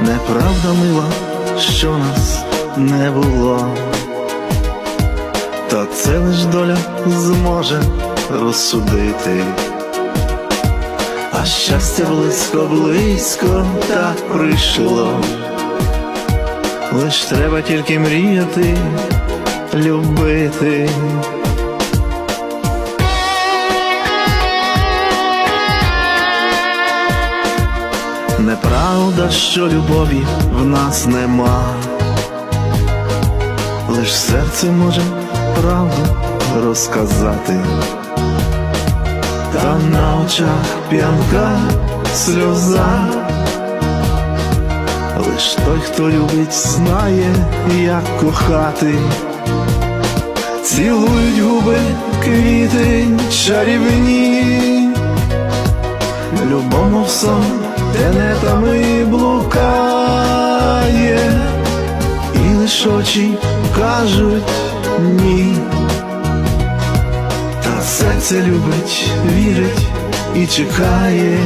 неправда мила, що нас не було, та це лиш доля зможе розсудити. А щастя близько, близько так прийшло. Лиш треба тільки мріяти, любити. Неправда, що любові в нас нема, лиш серце може правду розказати, та на очах п'янка сльоза, лиш той, хто любить, знає, як кохати, цілують губи квіти чарівні. Любому в сон тенетами блукає, і лиш очі кажуть ні. Та серце любить, вірить і чекає.